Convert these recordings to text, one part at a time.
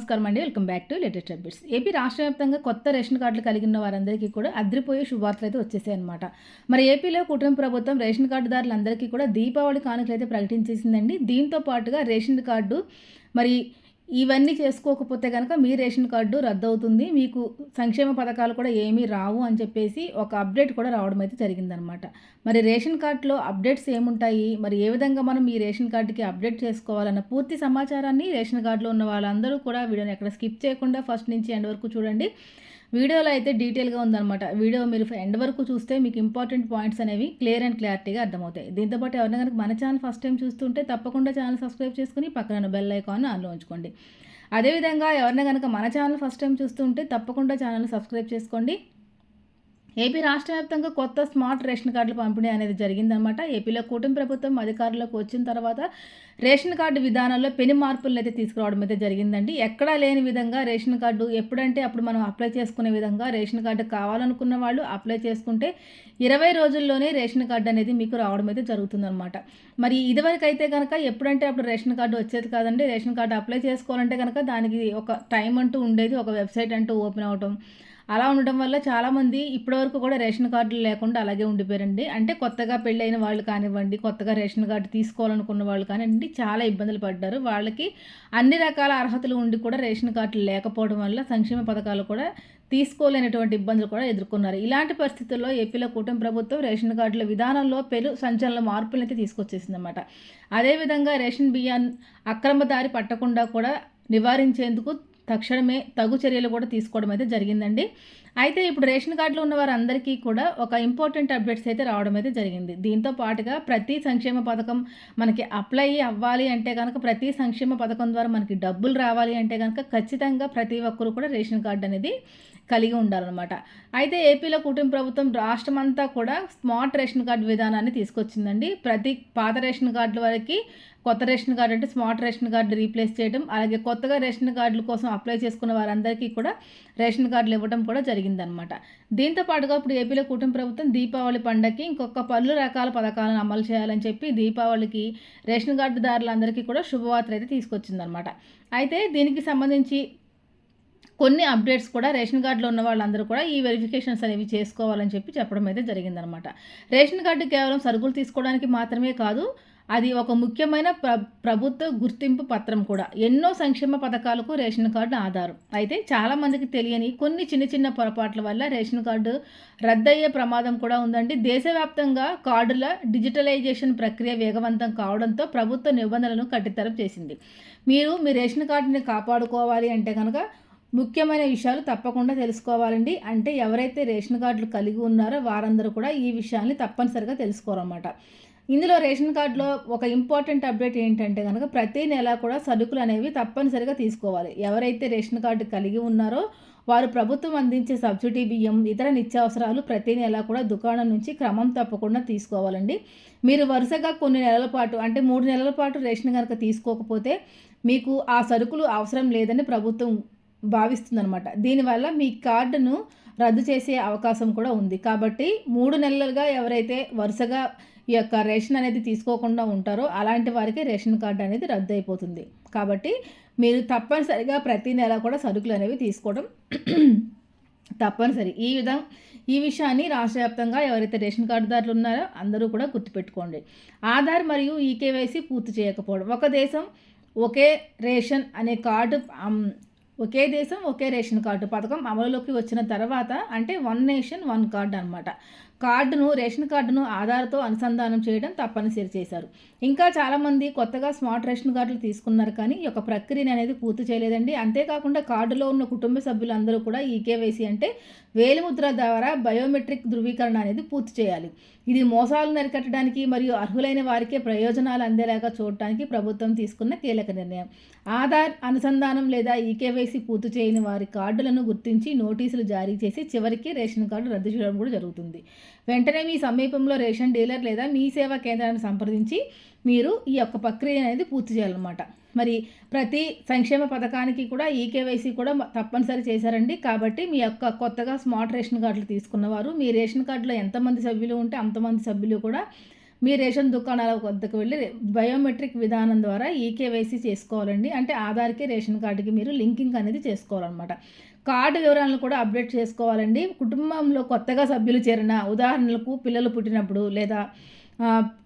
నమస్కారం అండి. Welcome back to latest updates. AP రాష్ట్ర వ్యాప్తంగా కొత్త రేషన్ కార్డులు కలిగిన వారందరికీ కూడా అద్రిపోయే శుభార్తలు అయితే వచ్చేసాయి అనమాట మరి ఏపీలో కుటుంబ ప్రభుత్వం రేషన్ కార్డుదారులందరికీ కూడా దీపావళి కానుకలు అయితే ప్రకటించేసిందండి. దీంతో పాటుగా రేషన్ కార్డు మరి ఇవన్నీ చేసుకోకపోతే కనుక మీ రేషన్ కార్డు రద్దు అవుతుంది మీకు సంక్షేమ పథకాలు కూడా ఏమీ రావు అని చెప్పేసి ఒక అప్డేట్ కూడా రావడం అయితే జరిగిందనమాట. మరి రేషన్ కార్డులో అప్డేట్స్ ఏముంటాయి? మరి ఏ విధంగా మనం ఈ రేషన్ కార్డుకి అప్డేట్ చేసుకోవాలన్న పూర్తి సమాచారాన్ని రేషన్ కార్డులో ఉన్న వాళ్ళందరూ కూడా వీడియోని ఎక్కడ స్కిప్ చేయకుండా ఫస్ట్ నుంచి ఎండ్ వరకు చూడండి. వీడియోలో అయితే డీటెయిల్గా ఉందన్నమాట. వీడియో మీరు ఎండ్ వరకు చూస్తే మీకు ఇంపార్టెంట్ పాయింట్స్ అనేవి క్లియర్ అండ్ క్లారిటీగా అర్థమవుతాయి. దీంతోపాటు ఎవరైనా కనుక మన ఛానల్ ఫస్ట్ టైం చూస్తుంటే తప్పకుండా ఛానల్ సబ్స్క్రైబ్ చేసుకుని పక్కన బెల్ ఐకాన్ ఆన్లో ఉంచుకోండి. అదేవిధంగా ఎవరైనా కనుక మన ఛానల్ ఫస్ట్ టైం చూస్తుంటే తప్పకుండా ఛానల్ సబ్స్క్రైబ్ చేసుకోండి. ఏపీ రాష్ట్ర వ్యాప్తంగా కొత్త స్మార్ట్ రేషన్ కార్డులు పంపిణీ అనేది జరిగిందనమాట ఏపీలో కూటమి ప్రభుత్వం అధికారులకు వచ్చిన తర్వాత రేషన్ కార్డు విధానంలో పెను మార్పులను అయితే తీసుకురావడం అయితే జరిగిందండి. ఎక్కడా లేని విధంగా రేషన్ కార్డు ఎప్పుడంటే అప్పుడు మనం అప్లై చేసుకునే విధంగా రేషన్ కార్డు కావాలనుకున్న వాళ్ళు అప్లై చేసుకుంటే ఇరవై రోజుల్లోనే రేషన్ కార్డు అనేది మీకు రావడం అయితే జరుగుతుందనమాట మరి ఇదివరకు అయితే కనుక ఎప్పుడంటే అప్పుడు రేషన్ కార్డు వచ్చేది కాదండి. రేషన్ కార్డు అప్లై చేసుకోవాలంటే కనుక దానికి ఒక టైం అంటూ ఉండేది. ఒక వెబ్సైట్ అంటూ ఓపెన్ అవటం అలా ఉండటం వల్ల చాలామంది ఇప్పటివరకు కూడా రేషన్ కార్డులు లేకుండా అలాగే ఉండిపోయారండి. అంటే కొత్తగా పెళ్ళైన వాళ్ళు కానివ్వండి కొత్తగా రేషన్ కార్డు తీసుకోవాలనుకున్న వాళ్ళు కానివ్వండి చాలా ఇబ్బందులు పడ్డారు. వాళ్ళకి అన్ని రకాల అర్హతలు ఉండి కూడా రేషన్ కార్డులు లేకపోవడం వల్ల సంక్షేమ పథకాలు కూడా తీసుకోలేనటువంటి ఇబ్బందులు కూడా ఎదుర్కొన్నారు. ఇలాంటి పరిస్థితుల్లో ఏపీలో కూటమి ప్రభుత్వం రేషన్ కార్డుల విధానంలో పెను సంచలన మార్పులు అయితే తీసుకొచ్చేసిందన్నమాట. అదేవిధంగా రేషన్ బియ్యాన్ని అక్రమ దారి పట్టకుండా కూడా నివారించేందుకు తక్షణమే తగు చర్యలు కూడా తీసుకోవడం అయితే జరిగిందండి. అయితే ఇప్పుడు రేషన్ కార్డులో ఉన్న వారందరికీ కూడా ఒక ఇంపార్టెంట్ అప్డేట్స్ అయితే రావడం అయితే జరిగింది. దీంతో పాటుగా ప్రతి సంక్షేమ పథకం మనకి అప్లై అవ్వాలి అంటే కనుక ప్రతి సంక్షేమ పథకం ద్వారా మనకి డబ్బులు రావాలి అంటే కనుక ఖచ్చితంగా ప్రతి ఒక్కరు కూడా రేషన్ కార్డు అనేది కలిగి ఉండాలన్నమాట. అయితే ఏపీలో కుటుంబ ప్రభుత్వం రాష్ట్రం అంతా కూడా స్మార్ట్ రేషన్ కార్డు విధానాన్ని తీసుకొచ్చిందండి. ప్రతి పాత రేషన్ కార్డుల వరకు కొత్త రేషన్ కార్డు అంటే స్మార్ట్ రేషన్ కార్డు రీప్లేస్ చేయడం అలాగే కొత్తగా రేషన్ కార్డుల కోసం అప్లై చేసుకున్న వారందరికీ కూడా రేషన్ కార్డులు ఇవ్వడం కూడా జరిగిందనమాట దీంతో పాటుగా ఇప్పుడు ఏపీలో కుటుంబ ప్రభుత్వం దీపావళి పండగకి ఇంకొక పలు రకాల పథకాలను అమలు చేయాలని చెప్పి దీపావళికి రేషన్ కార్డుదారులందరికీ కూడా శుభవార్తలు అయితే తీసుకొచ్చిందనమాట అయితే దీనికి సంబంధించి కొన్ని అప్డేట్స్ కూడా రేషన్ కార్డులో ఉన్న వాళ్ళందరూ కూడా ఈ వెరిఫికేషన్స్ అనేవి చేసుకోవాలని చెప్పి చెప్పడం అయితే జరిగిందనమాట రేషన్ కార్డు కేవలం సరుకులు తీసుకోవడానికి మాత్రమే కాదు అది ఒక ముఖ్యమైన ప్ర ప్రభుత్వ గుర్తింపు పత్రం కూడా. ఎన్నో సంక్షేమ పథకాలకు రేషన్ కార్డు ఆధారం. అయితే చాలామందికి తెలియని కొన్ని చిన్న చిన్న పొరపాట్ల వల్ల రేషన్ కార్డు రద్దయ్యే ప్రమాదం కూడా ఉందండి. దేశవ్యాప్తంగా కార్డుల డిజిటలైజేషన్ ప్రక్రియ వేగవంతం కావడంతో ప్రభుత్వ నిబంధనలను కట్టితరం చేసింది. మీరు మీ రేషన్ కార్డుని కాపాడుకోవాలి అంటే కనుక ముఖ్యమైన విషయాలు తప్పకుండా తెలుసుకోవాలండి. అంటే ఎవరైతే రేషన్ కార్డులు కలిగి ఉన్నారో వారందరూ కూడా ఈ విషయాన్ని తప్పనిసరిగా తెలుసుకోరన్నమాట. ఇందులో రేషన్ కార్డులో ఒక ఇంపార్టెంట్ అప్డేట్ ఏంటంటే కనుక ప్రతి నెల కూడా సరుకులు అనేవి తప్పనిసరిగా తీసుకోవాలి. ఎవరైతే రేషన్ కార్డు కలిగి ఉన్నారో వారు ప్రభుత్వం అందించే సబ్సిడీ బియ్యం ఇతర నిత్యావసరాలు ప్రతి నెల కూడా దుకాణం నుంచి క్రమం తప్పకుండా తీసుకోవాలండి. మీరు వరుసగా కొన్ని నెలల పాటు అంటే మూడు నెలల పాటు రేషన్ కనుక తీసుకోకపోతే మీకు ఆ సరుకులు అవసరం లేదని ప్రభుత్వం భావిస్తుందనమాట దీనివల్ల మీ కార్డును రద్దు చేసే అవకాశం కూడా ఉంది. కాబట్టి మూడు నెలలుగా ఎవరైతే వరుసగా ఈ యొక్క రేషన్ అనేది తీసుకోకుండా ఉంటారో అలాంటి వారికి రేషన్ కార్డు అనేది రద్దు అయిపోతుంది కాబట్టి మీరు తప్పనిసరిగా ప్రతి నెల కూడా సరుకులు అనేవి తీసుకోవడం తప్పనిసరి. ఈ విధంగా ఈ విషయాన్ని రాష్ట్ర వ్యాప్తంగా ఎవరైతే రేషన్ కార్డుదారులు ఉన్నారో అందరూ కూడా గుర్తుపెట్టుకోండి. ఆధార్ మరియు ఈకేవైసీ పూర్తి చేయకపోవడం. ఒక దేశం ఒకే రేషన్ అనే కార్డు ఒకే దేశం ఒకే రేషన్ కార్డు. పథకం అమలులోకి వచ్చిన తర్వాత అంటే వన్ నేషన్ వన్ కార్డు అనమాట కార్డును రేషన్ కార్డును ఆధార్తో అనుసంధానం చేయడం తప్పనిసరి చేశారు. ఇంకా చాలామంది కొత్తగా స్మార్ట్ రేషన్ కార్డులు తీసుకున్నారు కానీ ఈ యొక్క ప్రక్రియను అనేది పూర్తి చేయలేదండి. అంతేకాకుండా కార్డులో ఉన్న కుటుంబ సభ్యులందరూ కూడా ఈ కేవైసీ అంటే వేలిముద్ర ద్వారా బయోమెట్రిక్ ధృవీకరణ అనేది పూర్తి చేయాలి. ఇది మోసాలు నరికట్టడానికి మరియు అర్హులైన వారికే ప్రయోజనాలు అందేలాగా చూడటానికి ప్రభుత్వం తీసుకున్న కీలక నిర్ణయం. ఆధార్ అనుసంధానం లేదా ఈకేవైసీ పూర్తి చేయని వారి కార్డులను గుర్తించి నోటీసులు జారీ చేసి చివరికి రేషన్ కార్డు రద్దు చేయడం కూడా జరుగుతుంది. వెంటనే మీ సమీపంలో రేషన్ డీలర్ లేదా మీ సేవా కేంద్రాన్ని సంప్రదించి మీరు ఈ యొక్క ప్రక్రియ అనేది పూర్తి చేయాలన్నమాట. మరి ప్రతి సంక్షేమ పథకానికి కూడా ఈకేవైసీ కూడా తప్పనిసరి చేశారండి. కాబట్టి మీ యొక్క కొత్తగా స్మార్ట్ రేషన్ కార్డులు తీసుకున్నవారు మీ రేషన్ కార్డులో ఎంతమంది సభ్యులు ఉంటే అంతమంది సభ్యులు కూడా మీ రేషన్ దుకాణాల వద్దకు వెళ్ళి బయోమెట్రిక్ విధానం ద్వారా ఈకేవైసీ చేసుకోవాలండి. అంటే ఆధార్కి రేషన్ కార్డుకి మీరు లింకింగ్ అనేది చేసుకోవాలన్నమాట. కార్డు వివరాలను కూడా అప్డేట్ చేసుకోవాలండి. కుటుంబంలో కొత్తగా సభ్యులు చేరిన ఉదాహరణలకు పిల్లలు పుట్టినప్పుడు లేదా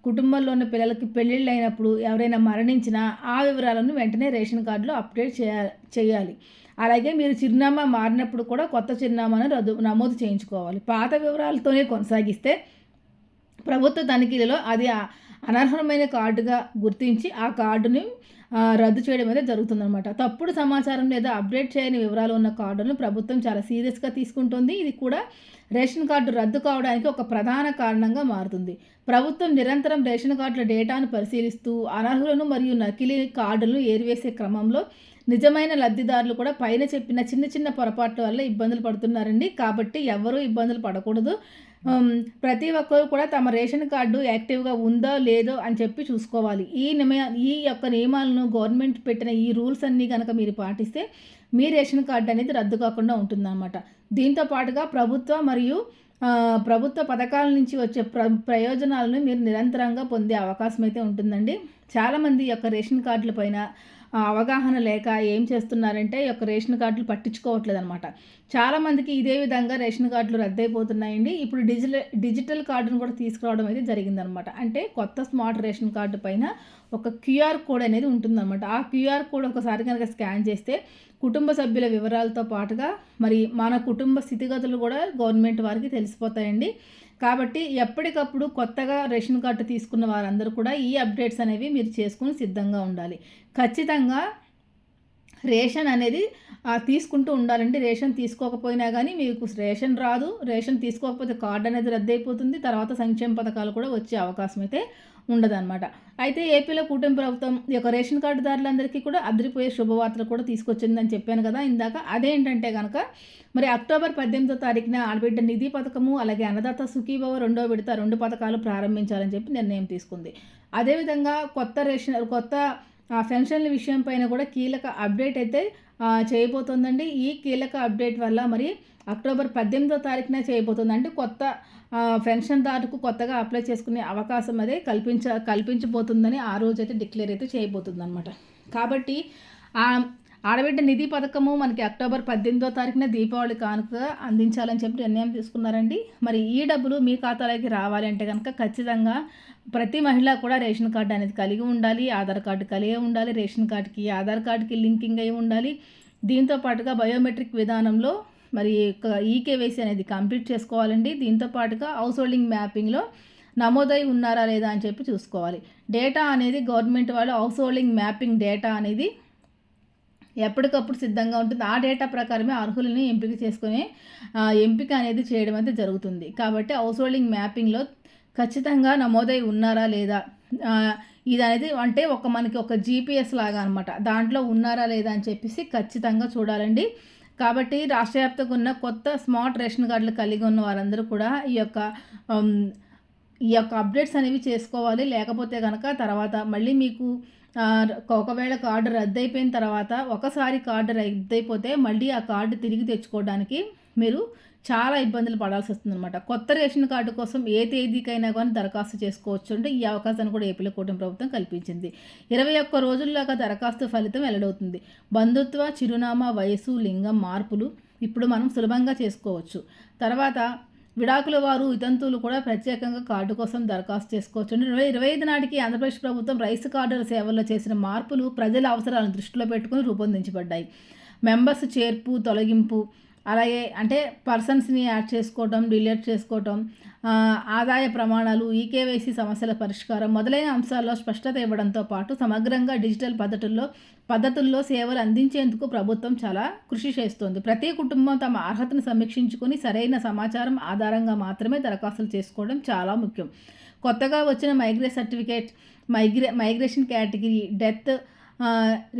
కుటుంబంలో ఉన్న పిల్లలకి పెళ్ళిళ్ళు అయినప్పుడు ఎవరైనా మరణించినా ఆ వివరాలను వెంటనే రేషన్ కార్డులో అప్డేట్ చేయాలి చేయాలి. అలాగే మీరు చిరునామా మారినప్పుడు కూడా కొత్త చిరునామాను రద్దు నమోదు చేయించుకోవాలి. పాత వివరాలతోనే కొనసాగిస్తే ప్రభుత్వ తనిఖీలలో అది అనర్హమైన కార్డుగా గుర్తించి ఆ కార్డుని రద్దు చేయడం అయితే జరుగుతుందన్నమాట. తప్పుడు సమాచారం లేదా అప్డేట్ చేయని వివరాలు ఉన్న కార్డులను ప్రభుత్వం చాలా సీరియస్గా తీసుకుంటుంది. ఇది కూడా రేషన్ కార్డు రద్దు కావడానికి ఒక ప్రధాన కారణంగా మారుతుంది. ప్రభుత్వం నిరంతరం రేషన్ కార్డుల డేటాను పరిశీలిస్తూ అనర్హులను మరియు నకిలీ కార్డులను ఏరివేసే క్రమంలో నిజమైన లబ్ధిదారులు కూడా పైన చెప్పిన చిన్న చిన్న పొరపాట్ల వల్ల ఇబ్బందులు పడుతున్నారండి. కాబట్టి ఎవరూ ఇబ్బందులు పడకూడదు. ప్రతి ఒక్కరు కూడా తమ రేషన్ కార్డు యాక్టివ్గా ఉందో లేదో అని చెప్పి చూసుకోవాలి. ఈ నిమ ఈ యొక్క నియమాలను గవర్నమెంట్ పెట్టిన ఈ రూల్స్ అన్నీ కనుక మీరు పాటిస్తే మీ రేషన్ కార్డు అనేది రద్దు కాకుండా ఉంటుందన్నమాట. దీంతో పాటుగా ప్రభుత్వ మరియు ప్రభుత్వ పథకాల నుంచి వచ్చే ప్ర ప్రయోజనాలను మీరు నిరంతరంగా పొందే అవకాశం అయితే ఉంటుందండి. చాలామంది యొక్క రేషన్ కార్డుల పైన అవగాహన లేక ఏం చేస్తున్నారంటే ఈ యొక్క రేషన్ కార్డులు పట్టించుకోవట్లేదు అనమాట చాలామందికి ఇదే విధంగా రేషన్ కార్డులు రద్దయిపోతున్నాయండి. ఇప్పుడు డిజిటల్ డిజిటల్ కార్డును కూడా తీసుకురావడం అయితే జరిగిందనమాట అంటే కొత్త స్మార్ట్ రేషన్ కార్డు పైన ఒక క్యూఆర్ కోడ్ అనేది ఉంటుందన్నమాట. ఆ క్యూఆర్ కోడ్ ఒకసారి కనుక స్కాన్ చేస్తే కుటుంబ సభ్యుల వివరాలతో పాటుగా మరి మన కుటుంబ స్థితిగతులు కూడా గవర్నమెంట్ వారికి తెలిసిపోతాయండి. కాబట్టి ఎప్పటికప్పుడు కొత్తగా రేషన్ కార్డు తీసుకున్న వారందరూ కూడా ఈ అప్డేట్స్ అనేవి మీరు చేసుకుని సిద్ధంగా ఉండాలి. ఖచ్చితంగా రేషన్ అనేది తీసుకుంటూ ఉండాలండి. రేషన్ తీసుకోకపోయినా కానీ మీకు రేషన్ రాదు. రేషన్ తీసుకోకపోతే కార్డు అనేది రద్దయిపోతుంది. తర్వాత సంక్షేమ పథకాలు కూడా వచ్చే అవకాశం అయితే ఉండదన్నమాట. అయితే ఏపీలో కూటమి ప్రభుత్వం ఈ యొక్క రేషన్ కార్డుదారులందరికీ కూడా అదిరిపోయే శుభవార్తలు కూడా తీసుకొచ్చిందని చెప్పాను కదా. ఇందాక అదేంటంటే కనుక మరి అక్టోబర్ పద్దెనిమిదో తారీఖున ఆడబిడ్డ నిధి పథకము అలాగే అన్నదాత సుఖీభవ రెండో విడత రెండు పథకాలు ప్రారంభించాలని చెప్పి నిర్ణయం తీసుకుంది. అదేవిధంగా కొత్త రేషన్ కొత్త పెన్షన్ల విషయం పైన కూడా కీలక అప్డేట్ అయితే చేయబోతోందండి. ఈ కీలక అప్డేట్ వల్ల మరి అక్టోబర్ పద్దెనిమిదో తారీఖున చేయబోతుంది. అంటే కొత్త పెన్షన్దారుకు కొత్తగా అప్లై చేసుకునే అవకాశం అదే కల్పించ కల్పించబోతుందని ఆ రోజు అయితే డిక్లేర్ అయితే చేయబోతుంది అనమాట కాబట్టి ఆడబిడ్డ నిధి పథకము మనకి అక్టోబర్ పద్దెనిమిదో తారీఖున దీపావళి కానుక అందించాలని చెప్పి నిర్ణయం తీసుకున్నారండి. మరి ఈ డబ్బులు మీ ఖాతాలోకి రావాలి అంటే కనుక ఖచ్చితంగా ప్రతి మహిళ కూడా రేషన్ కార్డు అనేది కలిగి ఉండాలి ఆధార్ కార్డు కలిగి ఉండాలి రేషన్ కార్డుకి ఆధార్ కార్డుకి లింకింగ్ అయి ఉండాలి. దీంతో పాటుగా బయోమెట్రిక్ విధానంలో మరి ఈకేవైసీ అనేది కంప్లీట్ చేసుకోవాలండి. దీంతో పాటుగా హౌస్ హోల్డింగ్ మ్యాపింగ్లో నమోదై ఉన్నారా లేదా అని చెప్పి చూసుకోవాలి. డేటా అనేది గవర్నమెంట్ వాళ్ళు హౌస్ హోల్డింగ్ మ్యాపింగ్ డేటా అనేది ఎప్పటికప్పుడు సిద్ధంగా ఉంటుంది. ఆ డేటా ప్రకారమే అర్హులని ఎంపిక చేసుకుని ఎంపిక అనేది చేయడం అయితే జరుగుతుంది. కాబట్టి హౌస్ హోల్డింగ్ మ్యాపింగ్లో ఖచ్చితంగా నమోదై ఉన్నారా లేదా ఇది అనేది అంటే ఒక మనకి ఒక జీపీఎస్ లాగా అనమాట దాంట్లో ఉన్నారా లేదా అని చెప్పేసి ఖచ్చితంగా చూడాలండి. కాబట్టి రాష్ట్ర వ్యాప్తంగా ఉన్న కొత్త స్మార్ట్ రేషన్ కార్డులు కలిగి ఉన్న వారందరూ కూడా ఈ యొక్క ఈ యొక్క అప్డేట్స్ అనేవి చేసుకోవాలి. లేకపోతే కనుక తర్వాత మళ్ళీ మీకు ఒకవేళ కార్డు రద్దు అయిపోయిన తర్వాత ఒకసారి కార్డు రద్దు అయిపోతే మళ్ళీ ఆ కార్డు తిరిగి తెచ్చుకోవడానికి మీరు చాలా ఇబ్బందులు పడాల్సి వస్తుందన్నమాట. కొత్త రేషన్ కార్డు కోసం ఏ తేదీకైనా కానీ దరఖాస్తు చేసుకోవచ్చు అంటే ఈ అవకాశాన్ని కూడా ఏపీలో కూటమి ప్రభుత్వం కల్పించింది. ఇరవై ఒక్క రోజుల్లోగా దరఖాస్తు ఫలితం వెల్లడవుతుంది. బంధుత్వ చిరునామా వయసు లింగం మార్పులు ఇప్పుడు మనం సులభంగా చేసుకోవచ్చు. తర్వాత విడాకుల వారు ఇతంతువులు కూడా ప్రత్యేకంగా కార్డు కోసం దరఖాస్తు చేసుకోవచ్చు. రెండు ఇరవై ఐదు నాటికి ఆంధ్రప్రదేశ్ ప్రభుత్వం రైస్ కార్డుల సేవల్లో చేసిన మార్పులు ప్రజల అవసరాలను దృష్టిలో పెట్టుకుని రూపొందించబడ్డాయి. మెంబర్స్ చేర్పు తొలగింపు అలాగే అంటే పర్సన్స్ని యాడ్ చేసుకోవటం డిలీట్ చేసుకోవటం ఆదాయ ప్రమాణాలు ఈకేవైసీ సమస్యల పరిష్కారం మొదలైన అంశాల్లో స్పష్టత ఇవ్వడంతో పాటు సమగ్రంగా డిజిటల్ పద్ధతుల్లో పద్ధతుల్లో సేవలు అందించేందుకు ప్రభుత్వం చాలా కృషి చేస్తోంది. ప్రతి కుటుంబం తమ అర్హతను సమీక్షించుకొని సరైన సమాచారం ఆధారంగా మాత్రమే దరఖాస్తులు చేసుకోవడం చాలా ముఖ్యం. కొత్తగా వచ్చిన మైగ్రే certificate మైగ్రే migration category death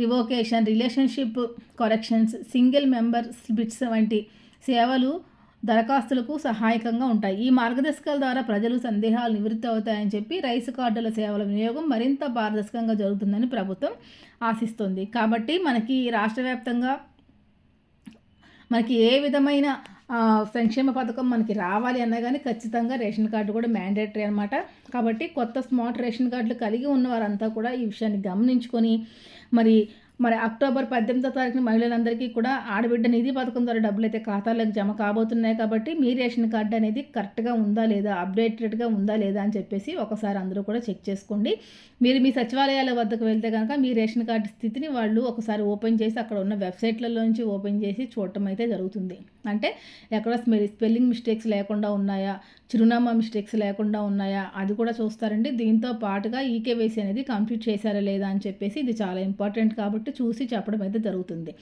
revocation relationship corrections single member bits వంటి సేవలు దరఖాస్తులకు సహాయకంగా ఉంటాయి. ఈ మార్గదర్శకాల ద్వారా ప్రజలు సందేహాలు నివృత్తి అవుతాయని చెప్పి రైస్ కార్డుల సేవల వినియోగం మరింత పారదర్శకంగా జరుగుతుందని ప్రభుత్వం ఆశిస్తుంది. కాబట్టి మనకి రాష్ట్ర వ్యాప్తంగా మనకి ఏ విధమైన సంక్షేమ పథకం మనకి రావాలి అన్నా కానీ ఖచ్చితంగా రేషన్ కార్డు కూడా మ్యాండేటరీ అనమాట కాబట్టి కొత్త స్మార్ట్ రేషన్ కార్డులు కలిగి ఉన్న వారంతా కూడా ఈ విషయాన్ని గమనించుకొని మరి మరి అక్టోబర్ పద్దెనిమిదో తారీఖున మహిళలందరికీ కూడా ఆడబిడ్డ నిధి పథకం ద్వారా డబ్బులు అయితే ఖాతాలకు జమ కాబోతున్నాయి కాబట్టి మీ రేషన్ కార్డు అనేది కరెక్ట్గా ఉందా లేదా అప్డేటెడ్గా ఉందా లేదా అని చెప్పేసి ఒకసారి అందరూ కూడా చెక్ చేసుకోండి. మీరు మీ సచివాలయాల వద్దకు వెళ్తే కనుక మీ రేషన్ కార్డు స్థితిని వాళ్ళు ఒకసారి ఓపెన్ చేసి అక్కడ ఉన్న వెబ్సైట్లలోంచి ఓపెన్ చేసి చూడటం అయితే జరుగుతుంది. అంటే ఎక్కడ స్పెల్లింగ్ మిస్టేక్స్ లేకుండా ఉన్నాయా చిరునామా మిస్టేక్స్ లేకుండా ఉన్నాయా అది కూడా చూస్తారండి. దీంతో పాటుగా ఈకేవైసీ అనేది కంప్లీట్ చేశారా లేదా అని చెప్పేసి ఇది చాలా ఇంపార్టెంట్ కాబట్టి చూసి చెప్పడం అయితే జరుగుతుంది.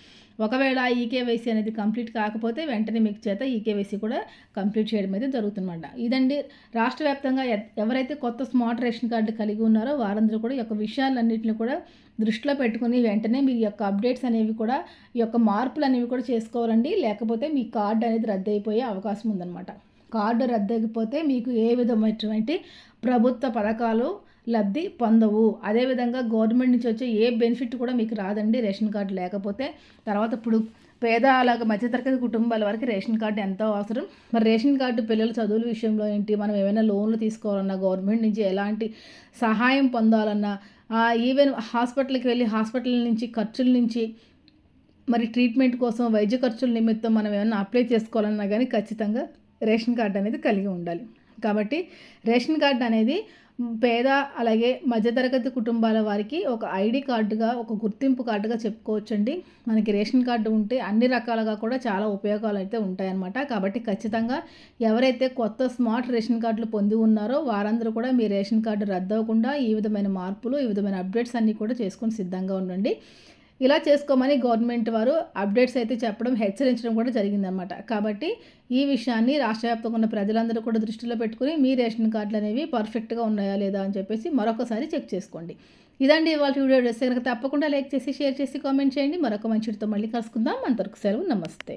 ఒకవేళ ఈకేవైసీ అనేది కంప్లీట్ కాకపోతే వెంటనే మీకు చేత ఈకేవైసీ కూడా కంప్లీట్ చేయడం అయితే జరుగుతుందన్నమాట. ఇదండి రాష్ట్ర వ్యాప్తంగా ఎవరైతే కొత్త స్మార్ట్ రేషన్ కార్డు కలిగి ఉన్నారో వారందరూ కూడా ఈ యొక్క విషయాలన్నింటినీ కూడా దృష్టిలో పెట్టుకుని వెంటనే మీ యొక్క అప్డేట్స్ అనేవి కూడా ఈ యొక్క మార్పులు అనేవి కూడా చేసుకోవాలండి. లేకపోతే మీ కార్డు అనేది రద్దు అయిపోయే అవకాశం ఉందన్నమాట. కార్డు రద్దయిపోతే మీకు ఏ విధమైనటువంటి ప్రభుత్వ పథకాలు లబ్ధి పొందవు. అదేవిధంగా గవర్నమెంట్ నుంచి వచ్చే ఏ బెనిఫిట్ కూడా మీకు రాదండి రేషన్ కార్డు లేకపోతే. తర్వాత ఇప్పుడు పేద అలాగే మధ్యతరగతి కుటుంబాల వరకు రేషన్ కార్డు ఎంతో అవసరం. మరి రేషన్ కార్డు పిల్లల చదువుల విషయంలో ఏంటి? మనం ఏమైనా లోన్లు తీసుకోవాలన్నా గవర్నమెంట్ నుంచి ఎలాంటి సహాయం పొందాలన్నా ఈవెన్ హాస్పిటల్కి వెళ్ళి హాస్పిటల్ నుంచి ఖర్చుల నుంచి మరి ట్రీట్మెంట్ కోసం వైద్య ఖర్చుల నిమిత్తం మనం ఏమైనా అప్లై చేసుకోవాలన్నా కానీ ఖచ్చితంగా రేషన్ కార్డు అనేది కలిగి ఉండాలి. కాబట్టి రేషన్ కార్డు అనేది పేద అలాగే మధ్యతరగతి కుటుంబాల వారికి ఒక ఐడి కార్డుగా ఒక గుర్తింపు కార్డుగా చెప్పుకోవచ్చండి. మనకి రేషన్ కార్డు ఉంటే అన్ని రకాలుగా కూడా చాలా ఉపయోగాలు అయితే ఉంటాయన్నమాట. కాబట్టి ఖచ్చితంగా ఎవరైతే కొత్త స్మార్ట్ రేషన్ కార్డులు పొంది ఉన్నారో వారందరూ కూడా మీ రేషన్ కార్డు రద్దు అవ్వకుండా ఈ విధమైన మార్పులు ఈ విధమైన అప్డేట్స్ అన్నీ కూడా చేసుకొని సిద్ధంగా ఉండండి. ఇలా చేసుకోమని గవర్నమెంట్ వారు అప్డేట్స్ అయితే చెప్పడం హెచ్చరించడం కూడా జరిగిందనమాట కాబట్టి ఈ విషయాన్ని రాష్ట్ర వ్యాప్తంగా ఉన్న ప్రజలందరూ కూడా దృష్టిలో పెట్టుకుని మీ రేషన్ కార్డులు అనేవి పర్ఫెక్ట్గా ఉన్నాయా లేదా అని చెప్పేసి మరొకసారి చెక్ చేసుకోండి. ఇదండి ఇవాళ వీడియో. చేస్తే కనుక తప్పకుండా లైక్ చేసి షేర్ చేసి కామెంట్ చేయండి. మరొక మంచితో మళ్ళీ కలుసుకుందాం. అంతవరకు సెలవు. నమస్తే.